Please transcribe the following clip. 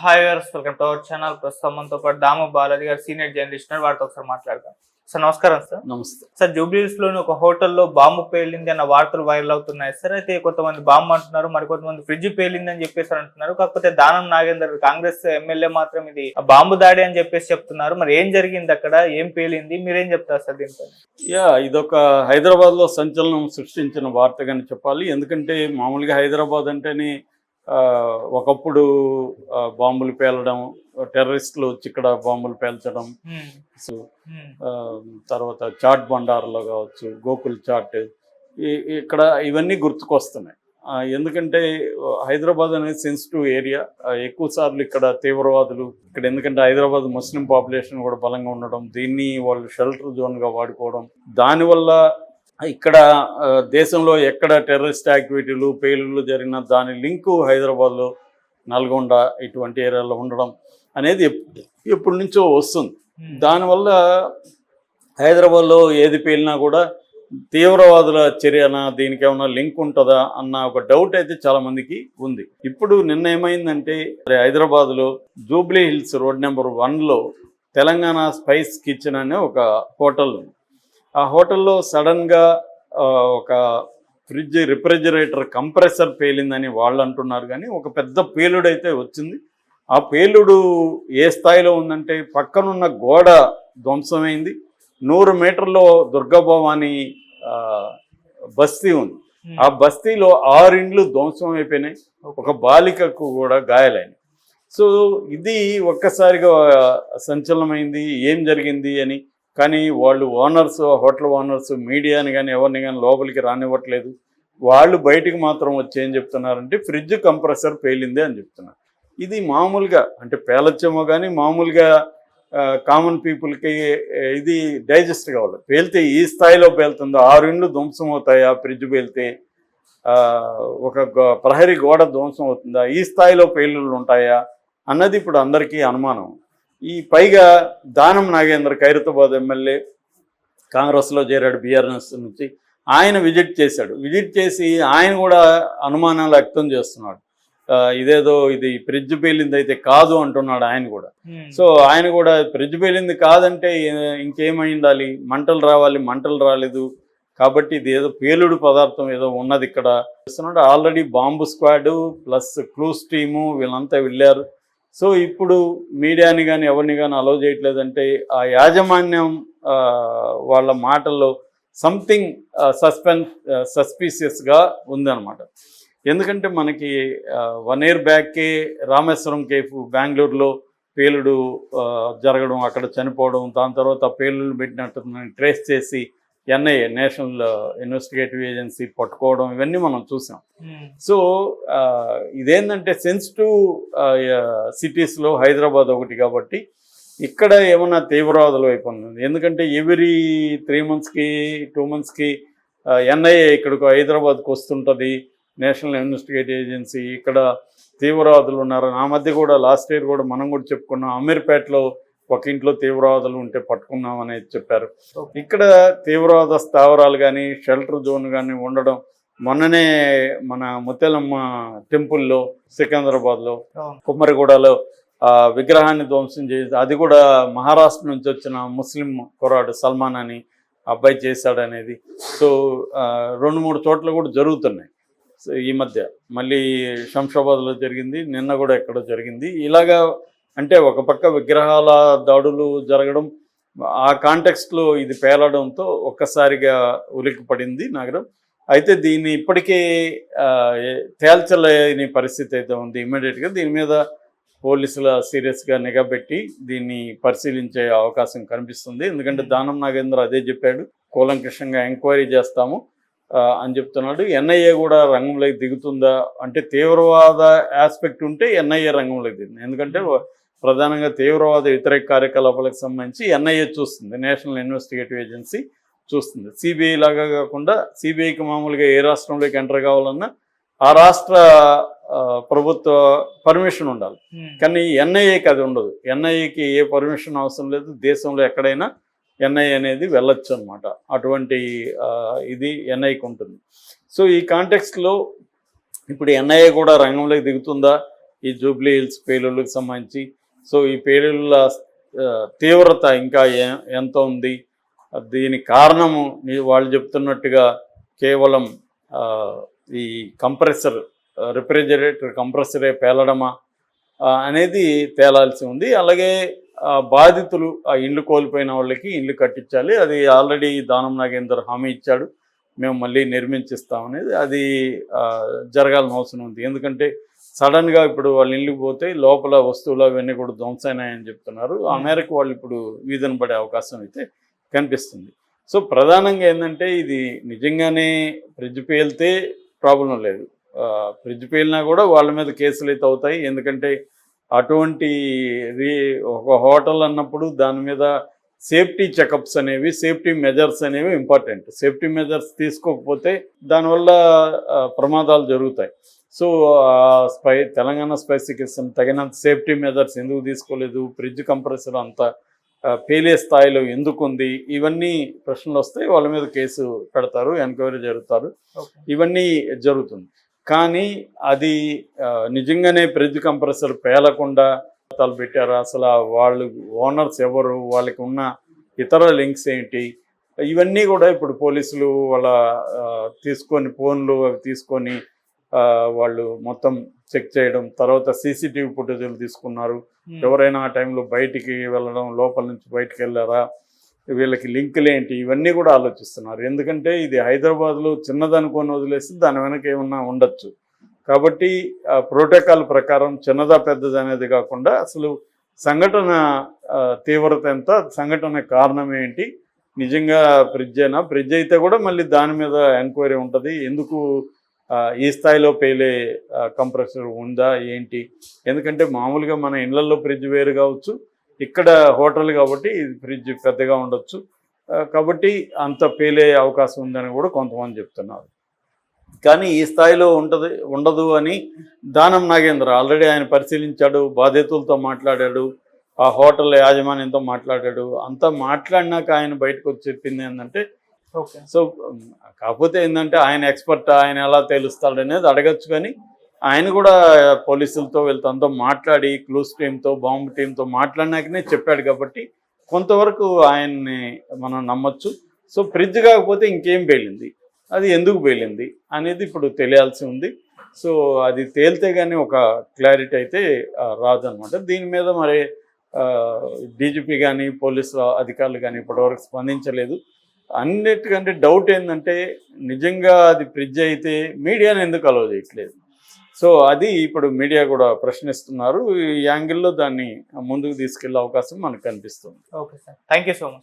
Hi గారు welcome to our channel. ప్రస్తుతం మనతో పాటు దాము బాలాజీ గారు సీనియర్ జర్నలిస్ట్ వారితో ఒకసారి మాట్లాడదాం. సార్ నమస్కారం సార్. నమస్తే. సార్ జూబ్లీస్లోని ఒక హోటల్లో బాంబు పేలింది అన్న వార్తలు వైరల్ అవుతున్నాయి సార్. అయితే కొంతమంది బాంబు అంటున్నారు మరి కొంతమంది ఫ్రిడ్జ్ పేలింది అని చెప్పేసి అంటున్నారు. కాకపోతే దానం నాగేందర్ కాంగ్రెస్ ఎమ్మెల్యే మాత్రం ఇది బాంబు దాడి అని చెప్పేసి చెప్తున్నారు. మరి ఏం జరిగింది అక్కడ? ఏం పేలింది? మీరేం చెప్తారు సార్ దీనిపై? యా ఇదొక హైదరాబాద్లో సంచలనం సృష్టించిన వార్తగాని చెప్పాలి. ఎందుకంటే మామూలుగా హైదరాబాద్ అంటేనే ఒకప్పుడు బాంబులు పేలడం టెర్రరిస్టులు వచ్చి ఇక్కడ బాంబులు పేల్చడం తర్వాత చాట్ బండార్లో కావచ్చు గోకుల్ చాట్ ఇక్కడ ఇవన్నీ గుర్తుకొస్తున్నాయి. ఎందుకంటే హైదరాబాద్ అనేది సెన్సిటివ్ ఏరియా. ఎక్కువ సార్లు ఇక్కడ తీవ్రవాదులు ఇక్కడ ఎందుకంటే హైదరాబాద్ ముస్లిం పాపులేషన్ కూడా బలంగా ఉండడం దీన్ని వాళ్ళు షెల్టర్ జోన్గా వాడుకోవడం దానివల్ల ఇక్కడ దేశంలో ఎక్కడ టెర్రరిస్ట్ యాక్టివిటీలు పేలుళ్ళు జరిగిన దాని లింకు హైదరాబాద్లో నల్గొండ ఇటువంటి ఏరియాలో ఉండడం అనేది ఎప్- ఎప్పటి నుంచో వస్తుంది. దానివల్ల హైదరాబాద్లో ఏది పేలినా కూడా తీవ్రవాదుల చర్యన దీనికి ఏమైనా లింక్ ఉంటుందా అన్న ఒక డౌట్ అయితే చాలా మందికి ఉంది. ఇప్పుడు నిన్న ఏమైందంటే హైదరాబాద్లో జూబ్లీ హిల్స్ రోడ్ నెంబర్ వన్లో తెలంగాణ స్పైస్ కిచెన్ అనే ఒక హోటల్ ఉంది. ఆ హోటల్లో సడన్గా ఒక ఫ్రిడ్జ్ రిఫ్రిజిరేటర్ కంప్రెసర్ పేలిందని వాళ్ళు అంటున్నారు కానీ ఒక పెద్ద పేలుడు అయితే వచ్చింది. ఆ పేలుడు ఏ స్థాయిలో ఉందంటే పక్కనున్న గోడ ధ్వంసమైంది. నూరు మీటర్లో దుర్గాభవాని బస్తీ ఉంది. హ్మ్. ఆ బస్తీలో ఆరు ఇండ్లు ధ్వంసం అయిపోయినాయి. ఒక బాలికకు కూడా గాయాలైంది సో ఇది ఒక్కసారిగా సంచలనమైంది. ఏం జరిగింది అని కానీ వాళ్ళు ఓనర్స్ హోటల్ ఓనర్స్ మీడియాని కానీ ఎవరిని కానీ లోపలికి రానివ్వట్లేదు. వాళ్ళు బయటికి మాత్రం వచ్చి ఏం చెప్తున్నారంటే ఫ్రిడ్జ్ కంప్రెసర్ పేలింది అని చెప్తున్నారు. ఇది మామూలుగా అంటే పేలొచ్చేమో కానీ మామూలుగా కామన్ పీపుల్కి ఇది డైజెస్ట్ కావాలి. పేలితే ఈ స్థాయిలో పేలుతుందో ఆరు ఇండ్లు ధ్వంసం అవుతాయా ఫ్రిడ్జ్ పేలితే? ఒక గో- ప్రహరీ గోడ ధ్వంసం అవుతుందా? ఈ స్థాయిలో పేలుళ్ళు ఉంటాయా? అన్నది ఇప్పుడు అందరికీ అనుమానం. ఈ పైగా దానం నాగేంద్ర ఖైరతాబాద్ ఎమ్మెల్యే కాంగ్రెస్లో చేరాడు బీఆర్ఎస్ నుంచి. ఆయన విజిట్ చేశాడు. విజిట్ చేసి ఆయన కూడా అనుమానాలు వ్యక్తం చేస్తున్నాడు. ఇదేదో ఇది ఫ్రిడ్జ్ పేలింది అయితే కాదు అంటున్నాడు ఆయన కూడా. సో ఆయన కూడా ఫ్రిడ్జ్ పేలింది కాదంటే ఇంకేమై ఉండాలి మంటలు రావాలి మంటలు రాలేదు. కాబట్టి ఇది ఏదో పేలుడు పదార్థం ఏదో ఉన్నది ఇక్కడ. చేస్తున్నాడు. Already bomb squad plus clues team వీళ్ళంతా వెళ్ళారు. సో ఇప్పుడు మీడియాని కానీ ఎవరిని కానీ అలౌ చేయట్లేదంటే ఆ యాజమాన్యం వాళ్ళ మాటల్లో సంథింగ్ సస్పెన్స్ సస్పీషియస్గా ఉందన్నమాట. ఎందుకంటే మనకి వన్ ఇయర్ బ్యాక్కే రామేశ్వరం కేఫ్ బెంగళూరులో పేలుడు జరగడం అక్కడ చనిపోవడం దాని తర్వాత పేలుడు పెట్టినట్టు ట్రేస్ చేసి ఎన్ఐఏ నేషనల్ ఇన్వెస్టిగేటివ్ ఏజెన్సీ పట్టుకోవడం ఇవన్నీ మనం చూసాం. హ్మ్. సో ఇదేంటంటే సెన్సిటివ్ సిటీస్లో హైదరాబాద్ ఒకటి కాబట్టి ఇక్కడ ఏమన్నా తీవ్రవాదుల వైపు ఉంది ఎందుకంటే ఎవ్రీ త్రీ మంత్స్కి టూ మంత్స్కి ఎన్ఐఏ ఇక్కడికి హైదరాబాద్కి వస్తుంటుంది. నేషనల్ ఇన్వెస్టిగేటివ్ ఏజెన్సీ ఇక్కడ తీవ్రవాదులు ఉన్నారు. ఆ మధ్య కూడా లాస్ట్ ఇయర్ కూడా మనం కూడా చెప్పుకున్నాం. అమీర్పేటలో ఒక ఇంట్లో తీవ్రవాదులు ఉంటే పట్టుకున్నాం అనేది చెప్పారు ఇక్కడ తీవ్రవాద స్థావరాలు కానీ షెల్టర్ జోన్ కానీ ఉండడం మొన్ననే మన ముత్యాలమ్మ టెంపుల్లో సికింద్రాబాద్లో. కుమ్మరిగూడలో ఆ విగ్రహాన్ని ధ్వంసం చేసి అది కూడా మహారాష్ట్ర నుంచి వచ్చిన ముస్లిం కుర్రాడు సల్మాన్ అని అబ్బాయి చేశాడు అనేది సో రెండు మూడు చోట్ల కూడా జరుగుతున్నాయి. ఈ మధ్య మళ్ళీ శంషాబాద్లో జరిగింది నిన్న కూడా ఎక్కడో జరిగింది. ఇలాగా అంటే ఒక పక్క విగ్రహాల దాడులు జరగడం ఆ కాంటెక్స్ట్లో ఇది పేలడంతో ఒక్కసారిగా ఉలిక్కి పడింది నగరం. అయితే దీన్ని ఇప్పటికే తేల్చలేని పరిస్థితి అయితే ఉంది ఇమ్మీడియట్గా దీని మీద పోలీసుల సీరియస్గా నిఘా పెట్టి దీన్ని పరిశీలించే అవకాశం కనిపిస్తుంది. ఎందుకంటే దానం నాగేంద్ర అదే చెప్పాడు కూలంకషంగా ఎంక్వైరీ చేస్తాము అని చెప్తున్నాడు. ఎన్ఐఏ కూడా రంగంలోకి దిగుతుందా? అంటే తీవ్రవాద ఆస్పెక్ట్ ఉంటే ఎన్ఐఏ రంగంలోకి దిగుతుంది ఎందుకంటే ప్రధానంగా తీవ్రవాద వ్యతిరేక కార్యకలాపాలకు సంబంధించి ఎన్ఐఏ చూస్తుంది నేషనల్ ఇన్వెస్టిగేటివ్ ఏజెన్సీ చూస్తుంది. సిబిఐ లాగా కాకుండా సిబిఐకి మామూలుగా ఏ రాష్ట్రంలోకి ఎంటర్ కావాలన్నా ఆ రాష్ట్ర ప్రభుత్వ పర్మిషన్ ఉండాలి. హ్మ్. కానీ ఎన్ఐఏకి అది ఉండదు. ఎన్ఐఏకి ఏ పర్మిషన్ అవసరం లేదు. దేశంలో ఎక్కడైనా ఎన్ఐఏ అనేది వెళ్ళొచ్చు అనమాట అటువంటి ఇది ఎన్ఐకి ఉంటుంది. సో ఈ కాంటెక్స్ట్లో ఇప్పుడు ఎన్ఐఏ కూడా రంగంలోకి దిగుతుందా? ఈ జూబ్లీ హిల్స్ పేలుళ్ళకి సంబంధించి సో ఈ పేలుళ్ళ తీవ్రత ఇంకా ఎంత ఉంది? దీని కారణము వాళ్ళు చెప్తున్నట్టుగా కేవలం ఈ కంప్రెసర్ రిఫ్రిజిరేటర్ కంప్రెసరే పేలడమా? అనేది తేలాల్సి ఉంది. అలాగే బాధితులు ఆ ఇండ్లు కోల్పోయిన వాళ్ళకి ఇండ్లు కట్టించాలి. అది ఆల్రెడీ దానం నాగేందర్ హామీ ఇచ్చాడు. మేము మళ్ళీ నిర్మించిస్తామనేది అది జరగాల్సిన అవసరం ఉంది. ఎందుకంటే సడన్గా ఇప్పుడు వాళ్ళ ఇల్లుకి పోతే లోపల వస్తువులు అవన్నీ కూడా ధ్వంసమైనాయని చెప్తున్నారు. ఆ మేరకు వాళ్ళు ఇప్పుడు వీధన పడే అవకాశం అయితే కనిపిస్తుంది. సో ప్రధానంగా ఏంటంటే ఇది నిజంగానే ఫ్రిడ్జ్ పేలితే ప్రాబ్లం లేదు. ఫ్రిడ్జ్ పేలినా కూడా వాళ్ళ మీద కేసులు అయితే అవుతాయి. ఎందుకంటే అటువంటి రీ ఒక హోటల్ అన్నప్పుడు దాని మీద సేఫ్టీ చెకప్స్ అనేవి సేఫ్టీ మెజర్స్ అనేవి ఇంపార్టెంట్. సేఫ్టీ మెజర్స్ తీసుకోకపోతే దానివల్ల ప్రమాదాలు జరుగుతాయి. సో స్పై తెలంగాణ స్పైసీకి తగినంత సేఫ్టీ మెజర్స్ ఎందుకు తీసుకోలేదు? ఫ్రిడ్జ్ కంప్రెసర్ అంత పేలే స్థాయిలో ఎందుకు ఉంది ఇవన్నీ ప్రశ్నలు వస్తాయి వాళ్ళ మీద కేసు పెడతారు ఎంక్వైరీ జరుగుతారు ఇవన్నీ జరుగుతుంది. కానీ అది నిజంగానే ఫ్రిడ్జ్ కంప్రెసర్ పేలకుండా తలు పెట్టారు. అసలు వాళ్ళు ఓనర్స్ ఎవరు వాళ్ళకి ఉన్న ఇతర లింక్స్ ఏంటి? ఇవన్నీ కూడా ఇప్పుడు పోలీసులు వాళ్ళ తీసుకొని ఫోన్లు అవి తీసుకొని వాళ్ళు మొత్తం చెక్ చేయడం తర్వాత సీసీటీవీ ఫుటేజీలు తీసుకున్నారు. ఎవరైనా ఆ టైంలో బయటికి వెళ్ళడం లోపల నుంచి బయటికి వెళ్ళారా? వీళ్ళకి లింకులు ఏంటి? ఇవన్నీ కూడా ఆలోచిస్తున్నారు. ఎందుకంటే ఇది హైదరాబాద్లో చిన్నదనుకొని వదిలేసి దాని వెనక ఏమన్నా ఉండొచ్చు. కాబట్టి ఆ ప్రోటోకాల్ ప్రకారం చిన్నదా పెద్దది అనేది కాకుండా అసలు సంఘటన తీవ్రత ఎంత సంఘటన కారణం ఏంటి? నిజంగా ఫ్రిడ్జ్ అయినా ఫ్రిడ్జ్ అయితే కూడా మళ్ళీ దాని మీద ఎంక్వైరీ ఉంటుంది. ఎందుకు ఈ స్థాయిలో పేలే కంప్రెసర్ ఉందా ఏంటి? ఎందుకంటే మామూలుగా మన ఇళ్ళలో ఫ్రిడ్జ్ వేరు కావచ్చు ఇక్కడ హోటల్ కాబట్టి ఇది ఫ్రిడ్జ్ పెద్దగా ఉండొచ్చు. కాబట్టి అంత పేలే అవకాశం ఉందని కూడా కొంతమంది చెప్తున్నారు. కానీ ఈ స్థాయిలో ఉంటది ఉండదు అని దానం నాగేంద్ర ఆల్రెడీ ఆయన పరిశీలించాడు బాధితులతో మాట్లాడాడు ఆ హోటల్ యాజమాన్యంతో మాట్లాడాడు. అంతా మాట్లాడినాక ఆయన బయటకు వచ్చి చెప్పింది ఏంటంటే సో um, కాకపోతే ఏంటంటే ఆయన ఎక్స్పర్ట్ ఆయన ఎలా తెలుస్తాడు అనేది అడగచ్చు కానీ ఆయన కూడా పోలీసులతో వీళ్ళతో మాట్లాడి క్లూస్ టీంతో బాంబు టీంతో మాట్లాడినాకనే చెప్పాడు కాబట్టి కొంతవరకు ఆయన్ని మనం నమ్మొచ్చు. సో ఫ్రిడ్జ్ కాకపోతే ఇంకేం పేలింది? అది ఎందుకు పేలింది అనేది ఇప్పుడు తెలియాల్సి ఉంది. సో అది తేలితే కానీ ఒక క్లారిటీ అయితే రాదనమాట. దీని మీద మరి డీజీపీ కానీ పోలీసు అధికారులు కానీ ఇప్పటివరకు స్పందించలేదు. అన్నిటికంటే డౌట్ ఏంటంటే నిజంగా అది ఫ్రిడ్జ్ అయితే మీడియాని ఎందుకు అలవ చేయట్లేదు? సో అది ఇప్పుడు మీడియా కూడా ప్రశ్నిస్తున్నారు. ఈ యాంగిల్లో దాన్ని ముందుకు తీసుకెళ్ళే అవకాశం మనకు కనిపిస్తుంది. Okay sir thank you so much